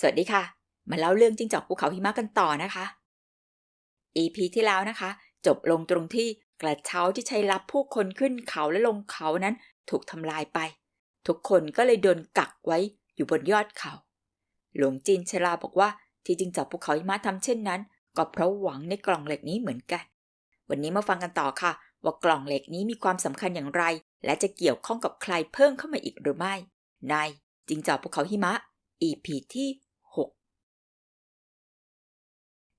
สวัสดีค่ะ มาเล่าเรื่องจิ้งจอกภูเขาหิมะกันต่อนะคะ EP ที่แล้วนะคะ จบลงตรงที่กระเช้าที่ใช้รับผู้คนขึ้นเขาและลงเขานั้นถูกทำลายไป ทุกคนก็เลยโดนกักไว้อยู่บนยอดเขา หลวงจีนชราบอกว่าที่จิ้งจอกภูเขาหิมะทำเช่นนั้น ก็เพราะหวังในกล่องเหล็กนี้เหมือนกัน วันนี้มาฟังกันต่อค่ะ ว่ากล่องเหล็กนี้มีความสำคัญอย่างไร และจะเกี่ยวข้องกับใครเพิ่มเข้ามาอีกหรือไม่ ในจิงจอกภูเขาหิมะ EP ที่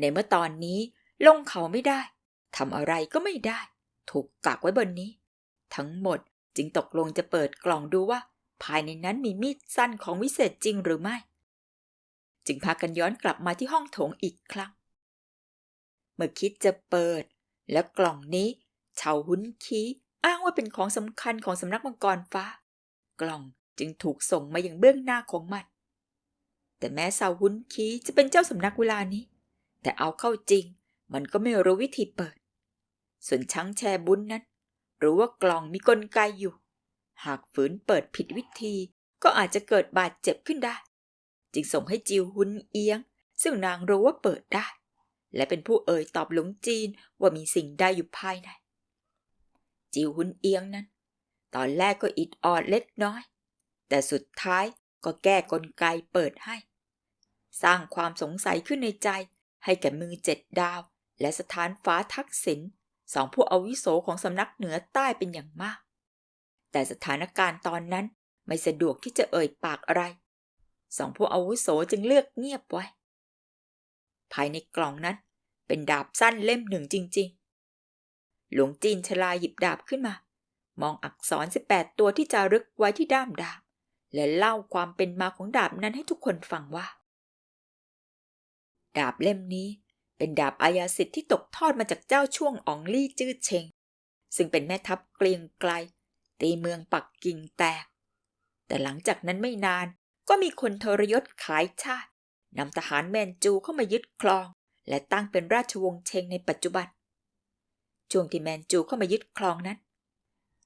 ในเมื่อตอนนี้ลงเขาไม่ได้ทำอะไรก็ไม่ได้ ถูกกักไว้บนนี้ ทั้งหมดจึงตกลงจะเปิดกล่องดูว่า ภายในนั้นมีมีดสั้นของวิเศษจริงหรือไม่ จึงพากันย้อนกลับมาที่ห้องโถงอีกครั้ง เมื่อคิดจะเปิด แล้วกล่องนี้ชาวหุนคีอ้างว่าเป็นของสำคัญของสำนักมังกรฟ้า กล่องจึงถูกส่งมาอย่างเบื้องหน้าของมัน แต่แม้ซาวหุนคีจะเป็นเจ้าสำนักเวลานี้ แต่เอาเข้าจริง มันก็ไม่รู้วิธีเปิด ส่วนช้างแชบุญนั้น รู้ว่ากล่องมีกลไกอยู่ หากฝืนเปิดผิดวิธีก็อาจจะเกิดบาดเจ็บขึ้นได้ จึงส่งให้จิวหุนเอียง ซึ่งนางรู้ว่าเปิดได้ และเป็นผู้เอ่ยตอบหลงจีนว่ามีสิ่งใดอยู่ภายใน จิวหุนเอียงนั้น ตอนแรกก็อิดออดเล็กน้อย แต่สุดท้ายก็แก้กลไกเปิดให้ สร้างความสงสัยขึ้นในใจ ให้แก่มือเจ็ดดาว และสถานฟ้าทักษิณสองผู้อาวุโสของสำนักเหนือใต้เป็นอย่างมาก แต่สถานการณ์ตอนนั้นไม่สะดวกที่จะเอ่ยปากอะไร สองผู้อาวุโสจึงเลือกเงียบไว้ ภายในกล่องนั้นเป็นดาบสั้นเล่มหนึ่งจริง ๆ หลวงจีนชลาหยิบดาบขึ้นมา มองอักษร 18 ตัวที่จารึกไว้ที่ด้ามดาบ และเล่าความเป็นมาของดาบนั้นให้ทุกคนฟังว่า ดาบเล่มนี้เป็นดาบอายาสิทธิ์ที่ตกทอดมาจากเจ้าช่วงอองลี่จื้อเชง ซึ่งเป็นแม่ทัพเกรียงไกล ตีเมืองปักกิ่งแตก แต่หลังจากนั้นไม่นานก็มีคนทรยศขายชาตินำทหารแมนจูเข้ามายึดครอง และตั้งเป็นราชวงศ์เชงในปัจจุบัน ช่วงที่แมนจูเข้ามายึดครองนั้น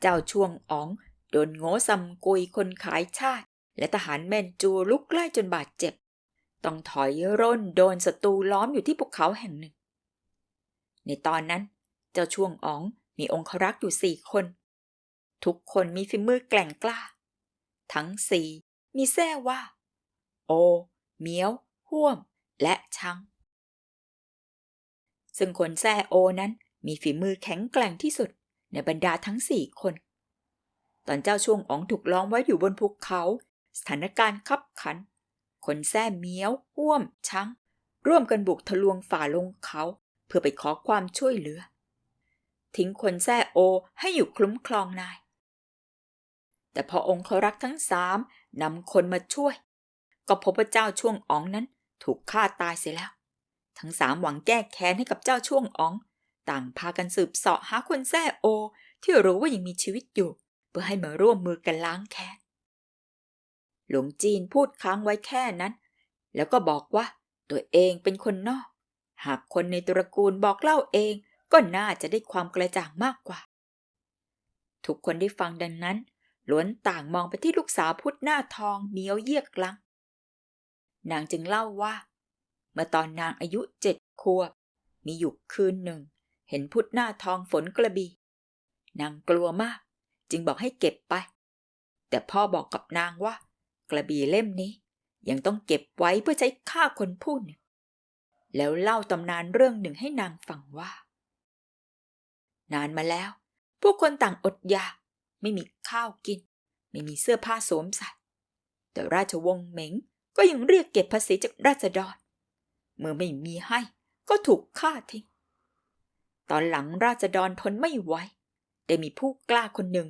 เจ้าช่วงอ๋องโดนโง่ซำกุยคนขายชาติ และทหารแมนจูลุกไล่จนบาดเจ็บ ต้องถอยร่นโดนศัตรูล้อมอยู่ที่ภูเขาแห่งหนึ่ง ในตอนนั้น เจ้าช่วงอ๋องมีองครักษ์อยู่สี่คน ทุกคนมีฝีมือแกล่งกล้า ทั้งสี่มีแท้ว่า โอ เมียวห่วม และชัง ซึ่งคนแท้โอนั้นมีฝีมือแข็งแกร่งที่สุดในบรรดาทั้งสี่คน ตอนเจ้าช่วงอ๋องถูกล้อมไว้อยู่บนภูเขา สถานการณ์คับขัน คนแท้เมียวห่วมชังร่วมกันบุกทะลวงฝ่าลงเขา เพื่อไปขอความช่วยเหลือ ทิ้งคนแท้โอให้อยู่คลุ้มคลองนาย แต่พอองค์เขารักทั้งสามนำคนมาช่วย ก็พบว่าเจ้าช่วงอ๋องนั้น ถูกฆ่าตายเสียแล้ว ทั้งสามหวังแก้แค้นให้กับเจ้าช่วงอ๋อง ต่างพากันสืบเสาะหาคนแท้โอ ที่รู้ว่ายังมีชีวิตอยู่ เพื่อให้มาร่วมมือกันล้างแค้น หลวงจีนพูดค้างไว้แค่นั้น แล้วก็บอกว่าตัวเองเป็นคนนอก หากคนในตระกูลบอกเล่าเองก็น่าจะได้ความกระจ่างมากกว่า ทุกคนได้ฟังดังนั้นล้วนต่างมองไปที่ลูกสาวพุทธหน้าทองเมียวเยียกลัง นางจึงเล่าว่า เมื่อตอนนางอายุเจ็ดขวบ มีอยู่คืนหนึ่ง เห็นพุทธหน้าทองฝนกระบี นางกลัวมาก จึงบอกให้เก็บไป แต่พ่อบอกกับนางว่า กระบี่เล่มนี้ ยังต้องเก็บไว้เพื่อใช้ฆ่าคนผู้หนึ่งแล้วเล่าตำนานเรื่องหนึ่งให้นางฟังว่า นานมาแล้ว ผู้คนต่างอดอยากไม่มีข้าวกิน ไม่มีเสื้อผ้าสวมใส่แต่ราชวงศ์เหม็งก็ยังเรียกเก็บภาษีจากราษฎร เมื่อไม่มีให้ก็ถูกฆ่าทิ้ง ตอนหลังราษฎรทนไม่ไหว ได้มีผู้กล้าคนหนึ่ง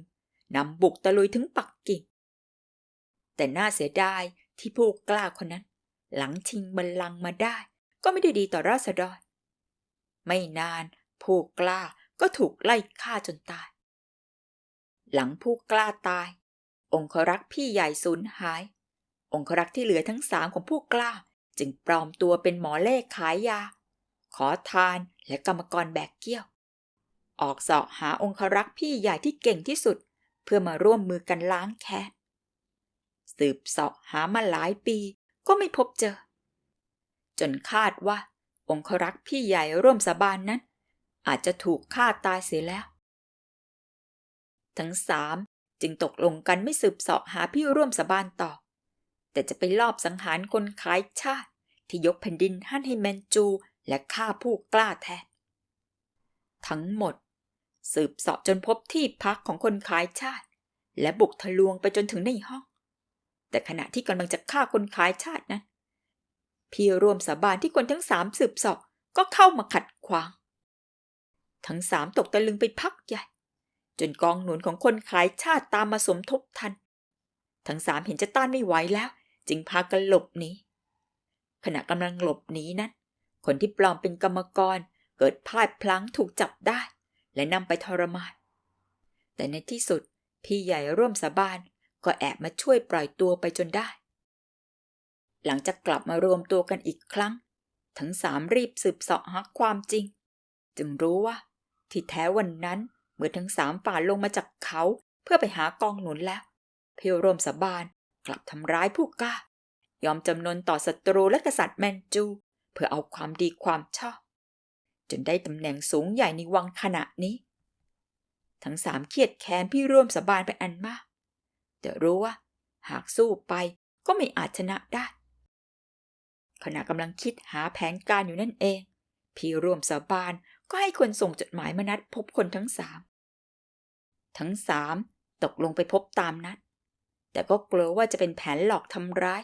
นำบุกตะลุยถึงปักกิ่ง แต่น่าเสียดายที่ผู้กล้าคนนั้น หลังชิงบัลลังก์มาได้ ก็ไม่ได้ดีต่อราษฎร ไม่นานผู้กล้าก็ถูกไล่ฆ่าจนตาย หลังผู้กล้าตาย องครักษ์พี่ใหญ่สูญหาย องครักษ์ที่เหลือทั้งสามของผู้กล้า จึงปลอมตัวเป็นหมอเล่ขายยา ขอทานและกรรมกรแบกเกี้ยว ออกเสาะหาองครักษ์พี่ใหญ่ที่เก่งที่สุด เพื่อมาร่วมมือกันล้างแค้น สืบเสาะหามาหลายปีก็ไม่พบเจอ จนคาดว่า องครักษ์พี่ใหญ่ร่วมสาบานนั้น อาจจะถูกฆ่าตายเสียแล้ว ทั้งสามจึงตกลงกันไม่สืบเสาะหาพี่ร่วมสาบานต่อ แต่จะไปลอบสังหารคนขายชาติ ที่ยกแผ่นดินให้ให้แมนจูและฆ่าผู้กล้าแทน ทั้งหมด สืบเสาะจนพบที่พักของคนขายชาติ และบุกทะลวงไปจนถึงในห้อง แต่ขณะที่กำลังจะฆ่าคนขายชาตินั้น พี่ร่วมสาบานที่คนทั้งสามสืบสาะก็เข้ามาขัดขวาง ทั้งสามตกตะลึงไปพักใหญ่ จนกองหนุนของคนขายชาติตามมาสมทบทัน ทั้งสามเห็นจะต้านไม่ไหวแล้ว จึงพากันหลบหนีขณะกำลังหลบหนีนั้น คนที่ปลอมเป็นกรรมกรเกิดพลาดพลั้งถูกจับได้ และนำไปทรมานแต่ในที่สุดพี่ใหญ่ร่วมสาบาน ก็แอบมาช่วยปล่อยตัวไปจนได้ หลังจากกลับมารวมตัวกันอีกครั้ง ทั้งสามรีบสืบเสาะหาความจริง จึงรู้ว่า ที่แท้วันนั้นเมื่อทั้งสามฝ่าลงมาจากเขาเพื่อไปหากองหนุนแล้ว เพียวร่วมสาบานกลับทำร้ายผู้กล้า ยอมจำนนต่อศัตรูและกษัตริย์แมนจู เพื่อเอาความดีความชอบ จนได้ตำแหน่งสูงใหญ่ในวังขณะนี้ ทั้งสามเครียดแค้นพี่ร่วมสาบานเป็นอันมาก แต่รู้ว่า หากสู้ไปก็ไม่อาจชนะได้ ขณะกำลังคิดหาแผนการอยู่นั่นเอง พี่ร่วมสาบานก็ให้คนส่งจดหมายมานัดพบคนทั้งสาม ทั้งสามตกลงไปพบตามนัด แต่ก็กลัวว่าจะเป็นแผนหลอกทำร้าย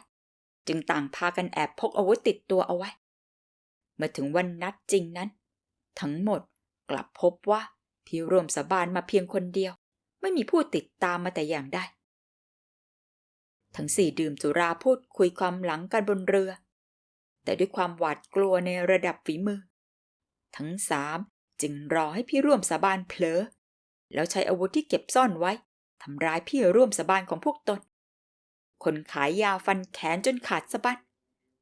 จึงต่างพากันแอบพกอาวุธติดตัวเอาไว้ เมื่อถึงวันนัดจริงนั้น ทั้งหมดกลับพบว่าพี่ร่วมสาบานมาเพียงคนเดียว ไม่มีผู้ติดตามมาแต่อย่างใด ทั้งสี่ดื่มสุราพูดคุยความหลังกันบนเรือ แต่ด้วยความหวาดกลัวในระดับฝีมือ ทั้งสามจึงรอให้พี่ร่วมสาบานเผลอ แล้วใช้อาวุธที่เก็บซ่อนไว้ทำร้ายพี่ร่วมสาบานของพวกตน คนขายยาฟันแขนจนขาดสะบั้น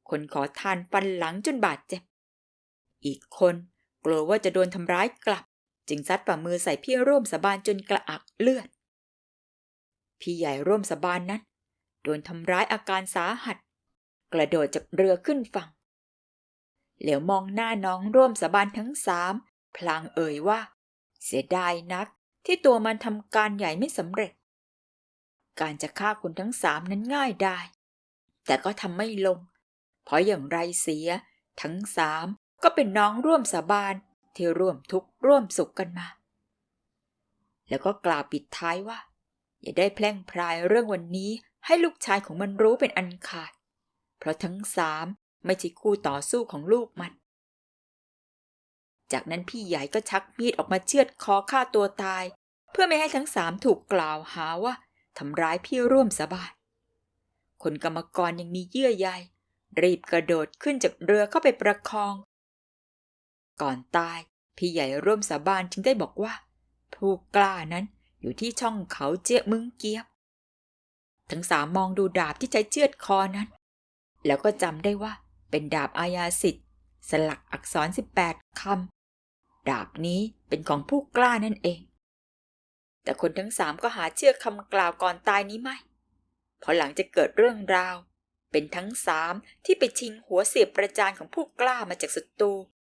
คนขอทานฟันหลังจนบาดเจ็บ อีกคนกลัวว่าจะโดนทำร้ายกลับ จึงซัดฝ่ามือใส่พี่ร่วมสาบานจนกระอักเลือด พี่ใหญ่ร่วมสาบานนั้น โดนทำร้ายอาการสาหัส กระโดดจากเรือขึ้นฝั่ง เหลียวมองหน้าน้องร่วมสาบานทั้งสามพลางเอ่ยว่า เสียดายนักที่ตัวมันทำการใหญ่ไม่สำเร็จ การจะฆ่าคนทั้งสามนั้นง่ายได้ แต่ก็ทำไม่ลง เพราะอย่างไรเสีย ทั้งสามก็เป็นน้องร่วมสาบานที่ร่วมทุกข์ร่วมสุขกันมา แล้วก็กล่าวปิดท้ายว่า อย่าได้แพร่งพรายเรื่องวันนี้ ให้ลูกชายของมันรู้เป็นอันขาด เพราะทั้งสามไม่ใช่คู่ต่อสู้ของลูกมัน จากนั้นพี่ใหญ่ก็ชักมีดออกมาเชือดคอฆ่าตัวตาย เพื่อไม่ให้ทั้งสามถูกกล่าวหาว่าทำร้ายพี่ร่วมสบานคนกรรมกรยังมีเยื่อใย รีบกระโดดขึ้นจากเรือเข้าไปประคอง ก่อนตายพี่ใหญ่ร่วมสาบานจึงได้บอกว่า ผู้กล้านั้นอยู่ที่ช่องเขาเจี๊ยมึงเกียบ ทั้งสามมองดูดาบที่ใช้เชือดคอนั้น แล้วก็จำได้ว่าเป็นดาบอาญาสิทธิ์ สลักอักษร 18คำดาบนี้เป็นของผู้กล้านั่นเอง แต่คนทั้งสามก็หาเชื่อคำกล่าวก่อนตายนี้ไม่พอหลังจะเกิดเรื่องราว เป็นทั้งสามที่ไปชิงหัวเสียบประจานของผู้กล้ามาจากศัตรู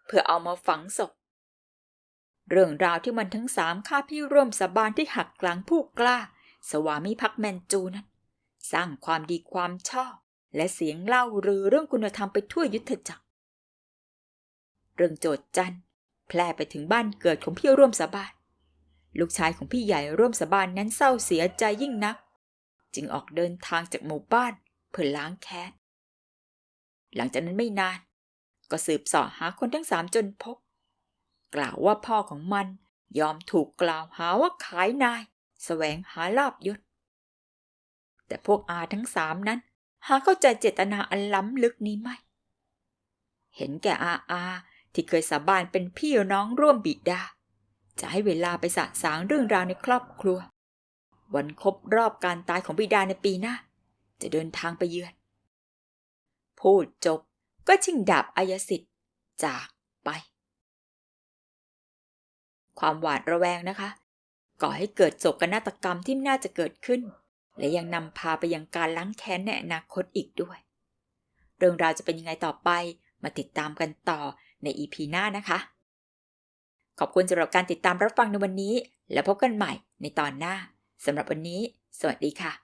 เพื่อเอามาฝังศพ เรื่องราวที่มันทั้งสามฆ่าพี่ร่วมสาบานที่หักหลังผู้กล้า สวามิภักดิ์แมนจูนั้น สร้างความดีความชอบ และเสียงเล่ารือเรื่องคุณธรรมไปทั่วยุทธจักร เรื่องโจดจันแพร่ไปถึงบ้านเกิดของพี่ร่วมสาบานลูกชายของพี่ใหญ่ร่วมสาบานนั้นเศร้าเสียใจยิ่งนัก จึงออกเดินทางจากหมู่บ้านเพื่อล้างแค้นหลังจากนั้นไม่นาน ก็สืบสาะหาคนทั้งสามจนพบ กล่าวว่าพ่อของมันยอมถูกกล่าวหาว่าขายนายสแสวงหาลาบยศ แต่พวกอาทั้งสามนั้น หาเข้าใจเจตนาอันล้ำลึกนี้ไม่ เห็นแก่อาอาที่เคยสาบานเป็นพี่น้องร่วมบิดา จะให้เวลาไปสะสางเรื่องราวในครอบครัว วันครบรอบการตายของบิดาในปีหน้า จะเดินทางไปเยือน พูดจบก็ชิงดาบอายสิทธิ์จากไป ความหวาดระแวงนะคะ ก่อให้เกิดโศกนาฏกรรมที่น่าจะเกิดขึ้น และยังนำพาไปยังการล้างแค้นในอนาคตอีกด้วย เรื่องราวจะเป็นยังไงต่อไปมาติดตามกันต่อในอีพีหน้านะคะ ขอบคุณสำหรับการติดตามรับฟังในวันนี้ และพบกันใหม่ในตอนหน้าสำหรับวันนี้ สวัสดีค่ะ